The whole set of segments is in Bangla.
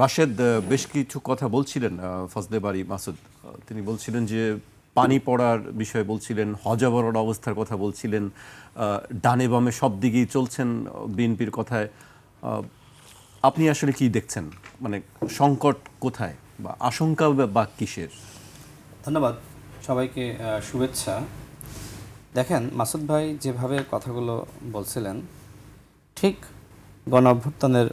রাশেদ বেশ কিছু কথা বলছিলেন ফজলে বাড়ি মাসুদ। তিনি বলছিলেন যে, পানি পড়ার বিষয়ে বলছিলেন, হজাবরণ অবস্থার কথা বলছিলেন ডানে বামে সব দিকেই চলছেন বিএনপির কথায়। আপনি আসলে কি দেখছেন? মানে সংকট কোথায় বা আশঙ্কা বা কিসের? ধন্যবাদ সবাইকে শুভেচ্ছা। দেখেন, মাসুদ ভাই যেভাবে কথাগুলো বলছিলেন, ঠিক গণ অভ্যুত্থানের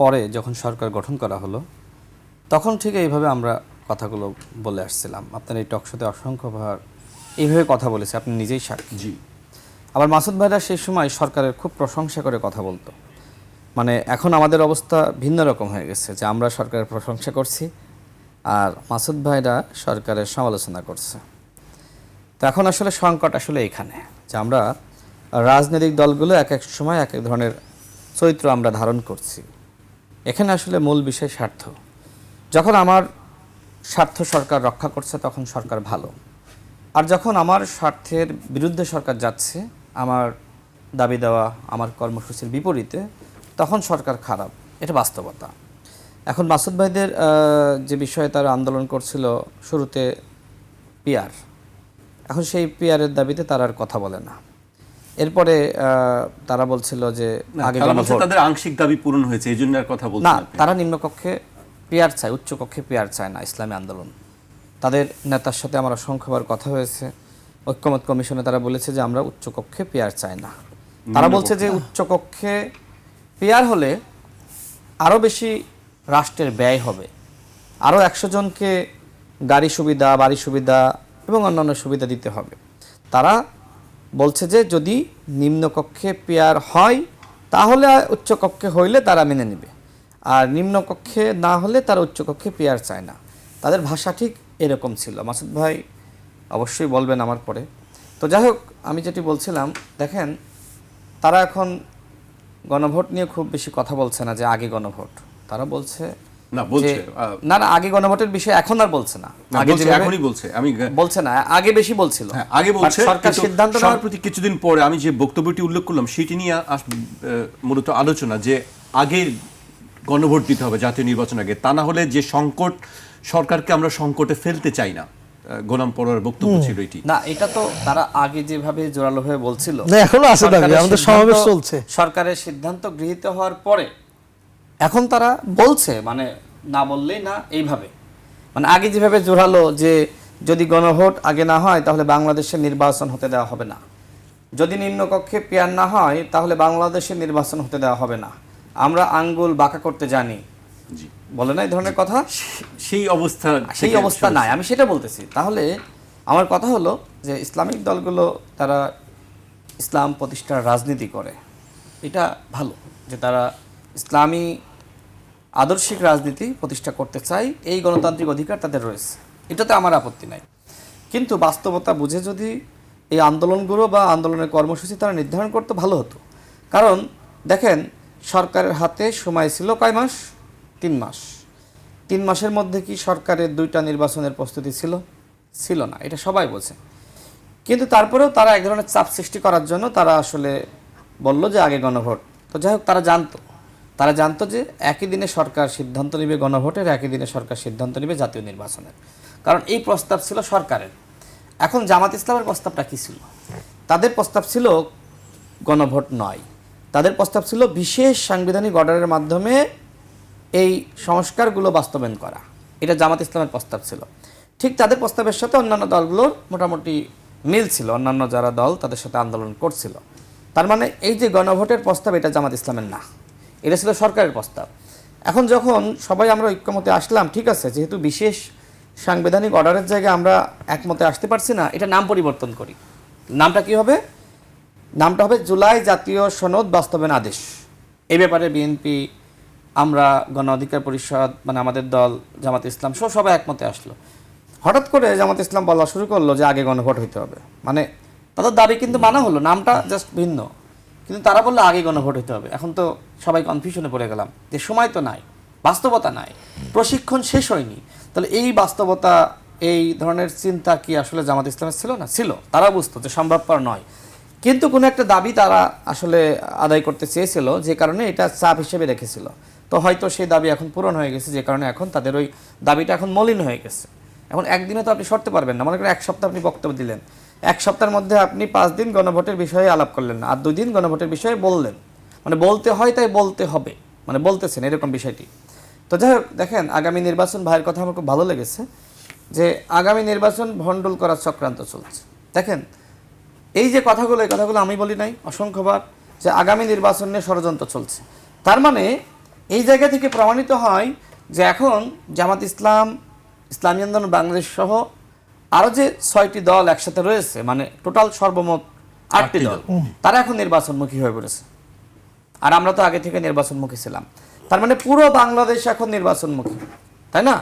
পরে যখন সরকার গঠন করা হলো তখন ঠিক এইভাবে আমরা কথাগুলো বলে আসছিলাম। আপনার এই টকশোতে অসংখ্যবার এইভাবে কথা বলেছে আপনি নিজেই সাক্ষী। জি। আবার মাসুদ ভাইরা সেই সময় সরকারের খুব প্রশংসা করে কথা বলতো। মানে এখন আমাদের অবস্থা ভিন্ন রকম হয়ে গেছে যে আমরা সরকারের প্রশংসা করছি আর মাসুদ ভাইরা সরকারের সমালোচনা করছে। তো এখন আসলে সংকট আসলে এখানে যে আমরা রাজনৈতিক দলগুলো এক এক সময় এক এক ধরনের চরিত্র আমরা ধারণ করছি। এখানে আসলে মূল বিষয় স্বার্থ। যখন আমার স্বার্থ সরকার রক্ষা করছে, তখন সরকার ভালো। আর যখন আমার স্বার্থের বিরুদ্ধে সরকার যাচ্ছে, আমার দাবি দেওয়া, আমার কর্মসূচির বিপরীতে, তখন সরকার খারাপ। এটা বাস্তবতা। এখন মাসুদ ভাইদের যে বিষয়ে তারা আন্দোলন করছিল শুরুতে পিয়ার এখন সেই পিয়ারের দাবিতে তারা আর কথা বলে না। এরপরে তারা বলছিল যে আগে বলছে তাদের আংশিক দাবি পূরণ হয়েছে এই জন্য আর কথা না তারা নিম্নকক্ষে পেয়ার চায় উচ্চকক্ষে পেয়ার চায় না ইসলামী আন্দোলন। তাদের নেতার সাথে আমার অসংখ্যবার কথা হয়েছে। ঐক্যমত কমিশনে তারা বলেছে যে আমরা উচ্চকক্ষে পেয়ার চাই না। তারা বলছে যে উচ্চকক্ষে পেয়ার হলে আরও বেশি রাষ্ট্রের ব্যয় হবে। আরও একশো জনকে গাড়ি সুবিধা বাড়ি সুবিধা এবং অন্যান্য সুবিধা দিতে হবে। তারা বলছে যে যদি নিম্নকক্ষে পেয়ার হয়, তাহলে উচ্চকক্ষে হইলে তারা মেনে নেবে। আর নিম্নকক্ষে না হলে তারা উচ্চকক্ষে পেয়ার চায় না। তাদের ভাষা ঠিক এরকম ছিল। মাসুদ ভাই অবশ্যই বলবেন আমার পরে। তো যাই হোক, আমি যেটি বলছিলাম, দেখেন, তারা এখন গণভোট নিয়ে খুব বেশি কথা বলছে না যে আগে গণভোট। তারা বলছে না বলছে না না আগে গণভোটের বিষয়ে এখন আর বলছে না। আগে এখনই বলছে আমি বলছে না আগে বেশি বলছিল। হ্যাঁ, আগে বলছে সরকার সিদ্ধান্ত নেওয়ার সম্প্রতি কিছুদিন পরে আমি যে বক্তব্যটি উল্লেখ করলাম সেটি নিয়ে মূলত আলোচনা যে আগে গণভোট দিতে হবে জাতীয় নির্বাচন আগে তা না হলে যে সংকট সরকারকে আমরা সংকটে ফেলতে চাই না। গোলাম পড়ার বক্তব্য ছিল এটি। না এটা তো তারা আগে যেভাবে জোরালো হয়ে বলছিল। না, এখনও আছে দাবি, আমাদের সমাবেশ চলছে। সরকারের সিদ্ধান্ত গৃহীত হওয়ার পরে এখন তারা বলছে মানে না বললেই না এইভাবে। মানে আগে যেভাবে জোরালো যে যদি গণভোট আগে না হয় তাহলে বাংলাদেশের নির্বাচন হতে দেওয়া হবে না। যদি নিম্নকক্ষে পেয়ার না হয় তাহলে বাংলাদেশের নির্বাচন হতে দেওয়া হবে না। আমরা আঙ্গুল বাঁকা করতে জানি। বলে না এই ধরনের কথা? সেই অবস্থা সেই অবস্থা নাই আমি সেটা বলতেছি। তাহলে আমার কথা হলো যে ইসলামিক দলগুলো তারা ইসলাম প্রতিষ্ঠার রাজনীতি করে। এটা ভালো যে তারা ইসলামী আদর্শিক রাজনীতি প্রতিষ্ঠা করতে চায় এই গণতান্ত্রিক অধিকার তাদের রয়েছে। এটাতে আমার আপত্তি নাই। কিন্তু বাস্তবতা বুঝে যদি এই আন্দোলনগুলো বা আন্দোলনের কর্মসূচি তারা নির্ধারণ করতে, ভালো হতো। কারণ দেখেন, সরকারের হাতে সময় ছিল কয় মাস? তিন মাস। তিন মাসের মধ্যে কি সরকারের দুইটা নির্বাচনের প্রস্তুতি ছিল? ছিল না, এটা সবাই বোঝে। কিন্তু তারপরেও তারা এক ধরনের চাপ সৃষ্টি করার জন্য তারা আসলে বলল যে আগে গণভোট। তো যাই হোক, তারা জানতো। তারা জানতো যে একই দিনে সরকার সিদ্ধান্ত নেবে গণভোটের, একই দিনে সরকার সিদ্ধান্ত নেবে জাতীয় নির্বাচনের। কারণ এই প্রস্তাব ছিল সরকারের। এখন জামাত ইসলামের প্রস্তাবটা কী ছিল? তাদের প্রস্তাব ছিল গণভোট নয়। তাদের প্রস্তাব ছিল বিশেষ সাংবিধানিক অর্ডারের মাধ্যমে এই সংস্কারগুলো বাস্তবায়ন করা। এটা জামাত ইসলামের প্রস্তাব ছিল। ঠিক তাদের প্রস্তাবের সাথে অন্যান্য দলগুলোর মোটামুটি মিল ছিল। অন্যান্য যারা দল তাদের সাথে আন্দোলন করছিল। তার মানে এই যে গণভোটের প্রস্তাব, এটা জামাত ইসলামের না। এটা ছিল সরকারের প্রস্তাব। এখন যখন সবাই আমরা ঐক্যমতে আসলাম, ঠিক আছে, যেহেতু বিশেষ সাংবিধানিক অর্ডারের জায়গায় আমরা একমতে আসতে পারছি না, এটা নাম পরিবর্তন করি। নামটা কি হবে? নামটা হবে জুলাই জাতীয় সনদ বাস্তবায়ন আদেশ। এ ব্যাপারে বিএনপি, আমরা গণ অধিকার পরিষদ মানে আমাদের দল, জামাত ইসলাম সব সবাই একমতে আসলো। হঠাৎ করে জামাত ইসলাম বলা শুরু করল যে আগে গণভোট হইতে হবে। মানে তাদের দাবি কিন্তু মানা হলো, নামটা জাস্ট ভিন্ন। কিন্তু তারা বলল, আগে গণভোট হইতে হবে। এখন তো সবাই কনফিউশনে পড়ে গেলাম যে সময় তো নাই, বাস্তবতা নাই, প্রশিক্ষণ শেষ হয়নি। তাহলে এই বাস্তবতা, এই ধরনের চিন্তা কি আসলে জামাত ইসলামের ছিল না? ছিল, তারা বুঝতো যে সম্ভবপর নয়। কিন্তু কোনো একটা দাবি তারা আসলে আদায় করতে চেয়েছিল, যে কারণে এটা চাপ হিসেবে রেখেছিল। তো হয়তো সেই দাবি এখন পূরণ হয়ে গেছে, যে কারণে এখন তাদের ওই দাবিটা এখন মলিন হয়ে গেছে। এখন একদিনে তো আপনি সরতে পারবেন না। মনে করেন এক সপ্তাহ আপনি বক্তব্য দিলেন। এক সপ্তাহের মধ্যে আপনি পাঁচ দিন গণভোটের বিষয়ে আলাপ করলেন আর দুই দিন গণভোটের বিষয়ে বললেন। মানে বলতে হয়, তাই বলতে হবে। মানে বলতেছেন এরকম বিষয়টি। তো যাই হোক, দেখেন, আগামী নির্বাচন, ভাইয়ের কথা আমার খুব ভালো লেগেছে, যে আগামী নির্বাচন ভণ্ডুল করার চক্রান্ত চলছে। দেখেন, এই যে কথাগুলো, এই কথাগুলো আমি বলি নাই, অসংখ্যবার, যে আগামী নির্বাচন নিয়ে ষড়যন্ত্র চলছে। তার মানে এই জায়গা থেকে প্রমাণিত হয় যে এখন জামাত ইসলাম, ইসলামী আন্দোলন, বাংলাদেশ সহ আরও যে ছয়টি দল একসাথে রয়েছে মানে টোটাল সর্বমোট আটটি দল তারা এখন নির্বাচনমুখী হয়ে পড়েছে। আর আমরা তো আগে থেকে নির্বাচনমুখী ছিলাম। তার মানে পুরো বাংলাদেশ এখন নির্বাচনমুখী তাই না?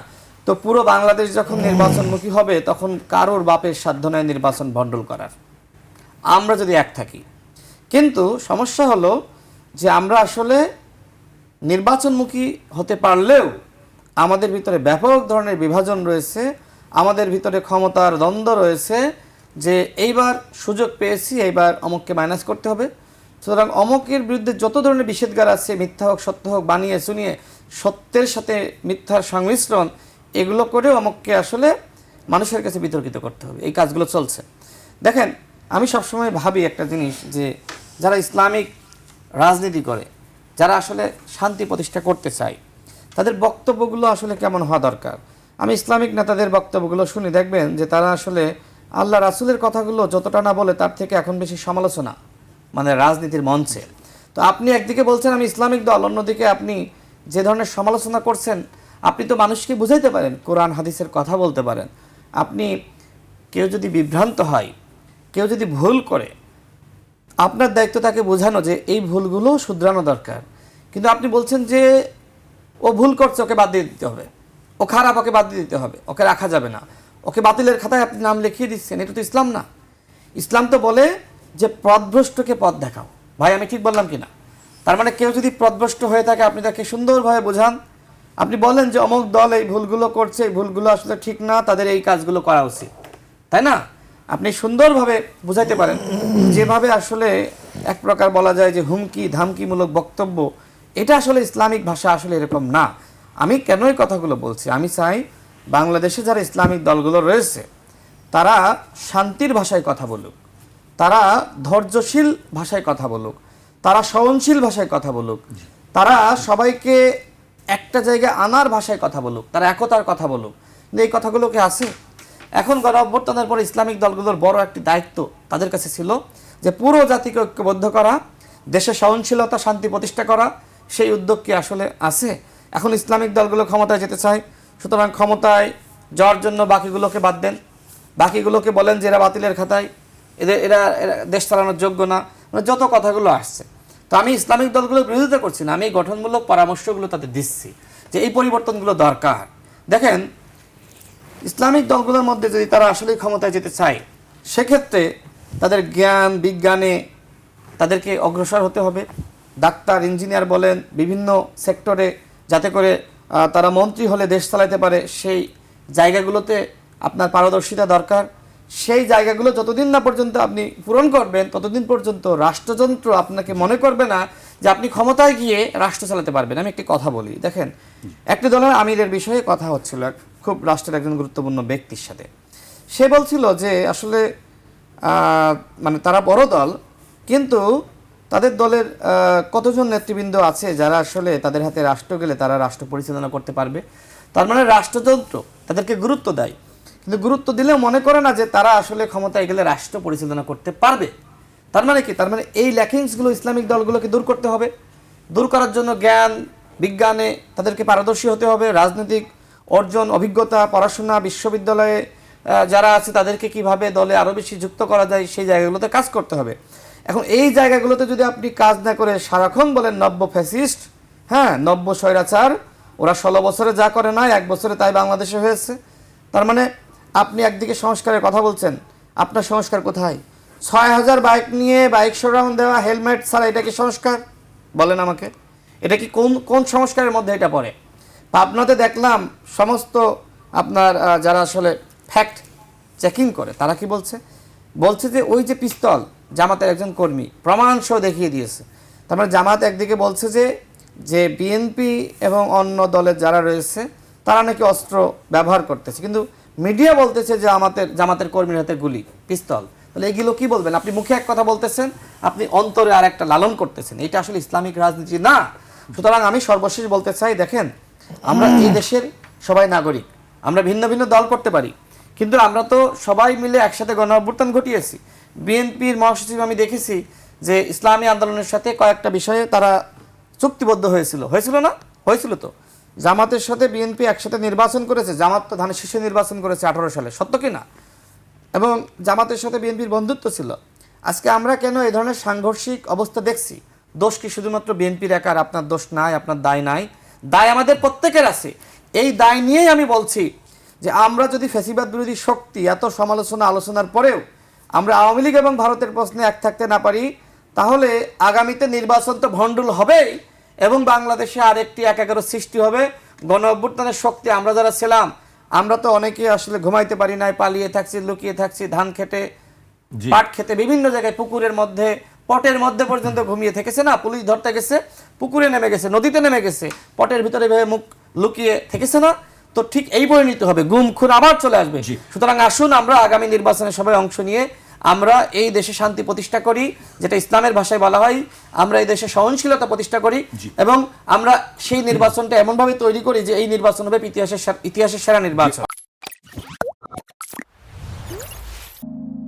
তো পুরো বাংলাদেশ যখন নির্বাচনমুখী হবে তখন কারোর বাপের সাধ্য নয় নির্বাচন ভণ্ডল করার। আমরা যদি এক থাকি। কিন্তু সমস্যা হলো যে আমরা আসলে নির্বাচনমুখী হতে পারলেও আমাদের ভিতরে ব্যাপক ধরনের বিভাজন রয়েছে আমাদের ভিতরে ক্ষমতার দ্বন্দ্ব রয়েছে যে এইবার সুযোগ পেয়েছি, এইবার অমুককে মাইনাস করতে হবে। সুতরাং অমকের বিরুদ্ধে যত ধরনের নিষেধগার আছে, মিথ্যা হোক, সত্য হোক, বানিয়ে শুনিয়ে সত্যের সাথে মিথ্যার সংমিশ্রণ, এগুলো করে অমককে আসলে মানুষের কাছে বিতর্কিত করতে হবে। এই কাজগুলো চলছে। দেখেন, আমি সবসময় ভাবি একটা জিনিস যে যারা ইসলামিক রাজনীতি করে, যারা আসলে শান্তি প্রতিষ্ঠা করতে চায়, তাদের বক্তব্যগুলো আসলে কেমন হওয়া দরকার? আমি ইসলামিক নেতাদের বক্তব্যগুলো শুনি, দেখবেন যে তারা আসলে আল্লাহ রাসুলের কথাগুলো যতটা না বলে তার থেকে এখন বেশি সমালোচনা মানে রাজনীতির মঞ্চে। তো আপনি একদিকে বলছেন আমি ইসলামিক দল, অন্যদিকে আপনি যে ধরনের সমালোচনা করছেন, আপনি তো মানুষকে বুঝাইতে পারেন, কোরআন, হাদিসের কথা বলতে পারেন। আপনি কেউ যদি বিভ্রান্ত হয়, কেউ যদি ভুল করে, আপনার দায়িত্ব তাকে বোঝানো যে এই ভুলগুলো শুধরানো দরকার। কিন্তু আপনি বলছেন যে ও ভুল করছে, ওকে বাদ দিয়ে দিতে হবে। ও খারাপ, ওকে বাদ দিতে হবে। ওকে রাখা যাবে না। ওকে বাতিলের খাতায় আপনি নাম লিখিয়ে দিচ্ছেন, এটা তো ইসলাম না। ইসলাম তো বলে যে পথভ্রষ্টকে পথ দেখাও। ভাই, আমি ঠিক বললাম কি না তার মানে কেউ যদি পথভ্রষ্ট হয়ে থাকে, আপনি তাকে সুন্দরভাবে বোঝান। আপনি বলেন যে অমুক দল এই ভুলগুলো করছে, এই ভুলগুলো আসলে ঠিক না, তাদের এই কাজগুলো করা উচিত। তাই না? আপনি সুন্দরভাবে বুঝাইতে পারেন। যেভাবে আসলে এক প্রকার বলা যায় যে হুমকি ধামকিমূলক বক্তব্য, এটা আসলে ইসলামিক ভাষা আসলে এরকম না। আমি কেন এই কথাগুলো বলছি? আমি চাই বাংলাদেশে যারা ইসলামিক দলগুলো রয়েছে, তারা শান্তির ভাষায় কথা বলুক। তারা ধৈর্যশীল ভাষায় কথা বলুক। তারা সহনশীল ভাষায় কথা বলুক। তারা সবাইকে একটা জায়গায় আনার ভাষায় কথা বলুক। তারা একতার কথা বলুক। এই কথাগুলো কি আছে? এখন গণ অভ্যর্থনের পর ইসলামিক দলগুলোর বড় একটি দায়িত্ব তাদের কাছে ছিল যে পুরো জাতিকে ঐক্যবদ্ধ করা, দেশে সহনশীলতা, শান্তি প্রতিষ্ঠা করা। সেই উদ্যোগ কি আসলে আছে? এখন ইসলামিক দলগুলো ক্ষমতায় যেতে চায়, সুতরাং ক্ষমতায় যাওয়ার জন্য বাকিগুলোকে বাদ দেন। বাকিগুলোকে বলেন যে এরা বাতিলের খাতায়, এদের, এরা এরা দেশ চালানোর যোগ্য না। মানে যত কথাগুলো আসছে। তো আমি ইসলামিক দলগুলোর বিরোধিতা করছি না, আমি গঠনমূলক পরামর্শগুলো তাদের দিচ্ছি যে এই পরিবর্তনগুলো দরকার। দেখেন, ইসলামিক দলগুলোর মধ্যে যদি তারা আসলেই ক্ষমতায় যেতে চায়, সেক্ষেত্রে তাদের জ্ঞান, বিজ্ঞানে তাদেরকে অগ্রসর হতে হবে। ডাক্তার, ইঞ্জিনিয়ার বলেন, বিভিন্ন সেক্টরে যাতে করে তারা মন্ত্রী হলে দেশ চালাতে পারে, সেই জায়গাগুলোতে আপনার পারদর্শিতা দরকার। সেই জায়গাগুলো যতদিন না পর্যন্ত আপনি পূরণ করবেন, ততদিন পর্যন্ত রাষ্ট্রযন্ত্র আপনাকে মনে করবে না যে আপনি ক্ষমতায় গিয়ে রাষ্ট্র চালাতে পারবেন। আমি একটি কথা বলি, দেখেন, একটি দলের আমিরের বিষয়ে কথা হচ্ছিল খুব রাষ্ট্রের একজন গুরুত্বপূর্ণ ব্যক্তির সাথে। সে বলছিল যে, আসলে মানে তারা বড় দল, কিন্তু তাদের দলের কতজন নেতৃবৃন্দ আছে যারা আসলে তাদের হাতে রাষ্ট্র গেলে তারা রাষ্ট্র পরিচালনা করতে পারবে? তার মানে রাষ্ট্রযন্ত্র তাদেরকে গুরুত্ব দেয়। কিন্তু গুরুত্ব দিলেও মনে করে না যে তারা আসলে ক্ষমতায় গেলে রাষ্ট্র পরিচালনা করতে পারবে। তার মানে কি? তার মানে এই ল্যাকিংসগুলো ইসলামিক দলগুলোকে দূর করতে হবে। দূর করার জন্য জ্ঞান, বিজ্ঞানে তাদেরকে পারদর্শী হতে হবে। রাজনৈতিক অর্জন, অভিজ্ঞতা, পড়াশোনা, বিশ্ববিদ্যালয়ে যারা আছে তাদেরকে কীভাবে দলে আরও বেশি যুক্ত করা যায় সেই জায়গাগুলোতে কাজ করতে হবে। এখন এই জায়গাগুলোতে যদি আপনি কাজ না করে সারাক্ষণ বলেন নব্য ফ্যাসিস্ট হ্যাঁ নব্য স্বৈরাচার, ওরা ষোলো বছরে যা করে না এক বছরে তাই বাংলাদেশে হয়েছে। তার মানে আপনি একদিকে সংস্কারের কথা বলছেন, আপনার সংস্কার কোথায়? ছয় হাজার বাইক নিয়ে বাইক শোডাউন দেওয়া, হেলমেট ছাড়া এটা কি সংস্কার? বলেন আমাকে। এটা কি কোন কোন সংস্কারের মধ্যে এটা পড়ে? পাবনাতে দেখলাম সমস্ত আপনার যারা আসলে ফ্যাক্ট চেকিং করে, তারা কি বলছে? বলছে যে ওই যে পিস্তল জামাতের একজন কর্মী। প্রমাণ সহ দেখিয়ে দিয়েছে। তার মানে জামাত একদিকে বলছে যে যে বিএনপি এবং অন্য দলের যারা রয়েছে, তারা নাকি অস্ত্র ব্যবহার করতেছে। কিন্তু মিডিয়া বলতেছে যে আমাদের, জামাতের কর্মীর হাতে গুলি, পিস্তল। তাহলে এগুলো কি বলবেন? আপনি মুখে এক কথা বলতেছেন, আপনি অন্তরে আর একটা লালন করতেছেন। এটা আসলে ইসলামিক রাজনীতি না। সুতরাং আমি সর্বশেষ বলতে চাই, দেখেন, আমরা এই দেশের সবাই নাগরিক। আমরা ভিন্ন ভিন্ন দল করতে পারি। কিন্তু আমরা তো সবাই মিলে একসাথে গণ অভ্যুত্থান ঘটিয়েছি। বিএনপির মহাসচিব আমি দেখেছি যে ইসলামী আন্দোলনের সাথে কয়েকটা বিষয়ে তারা চুক্তিবদ্ধ হয়েছিল। হয়েছিল না? হয়েছিল তো। জামাতের সাথে বিএনপি একসাথে নির্বাচন করেছে। জামাত তো ধানের শীর্ষে নির্বাচন করেছে আঠারো সালে। সত্য কি না? এবং জামাতের সাথে বিএনপির বন্ধুত্ব ছিল। আজকে আমরা কেন এই ধরনের সাংঘর্ষিক অবস্থা দেখছি? দোষ কি শুধুমাত্র বিএনপির একার? আপনার দোষ নাই, আপনার দায় নাই। দায় আমাদের প্রত্যেকের আছে। এই দায় নিয়েই আমি বলছি যে আমরা যদি ফ্যাসিবাদ বিরোধী শক্তি এত সমালোচনা আলোচনার পরেও আমরা আওয়ামী লীগ এবং ভারতের প্রশ্নে এক থাকতে না পারি তাহলে আগামীতে নির্বাচন তো ভণ্ডুল হবেই এবং বাংলাদেশে আরেকটি এক এগারো সৃষ্টি হবে। গণ অভ্যুত্থানের শক্তি আমরা যারা ছিলাম আমরা তো অনেকে আসলে ঘুমাইতে পারি নাই পালিয়ে থাকছি লুকিয়ে থাকছি ধান খেতে জি। পাট খেতে বিভিন্ন জায়গায় পুকুরের মধ্যে পটের মধ্যে পর্যন্ত ঘুমিয়ে থেকেছে না? পুলিশ ধরতে গেছে পুকুরে নেমে গেছে নদীতে নেমে গেছে পটের ভিতরে ভেবে মুখ লুকিয়ে থেকেছে না? তো ঠিক এই পরিণত হবে গুম খুন আবার চলে আসবে। সুতরাং আসুন আমরা আগামী নির্বাচনে সবাই অংশ নিয়ে আমরা এই দেশে শান্তি প্রতিষ্ঠা করি যেটা ইসলামের ভাষায় বলা হয় আমরা এই দেশে সহনশীলতা প্রতিষ্ঠা করি এবং আমরা সেই নির্বাচনটা এমনভাবে তৈরি করি যে এই নির্বাচন হবে ইতিহাসের ইতিহাসের সেরা নির্বাচন।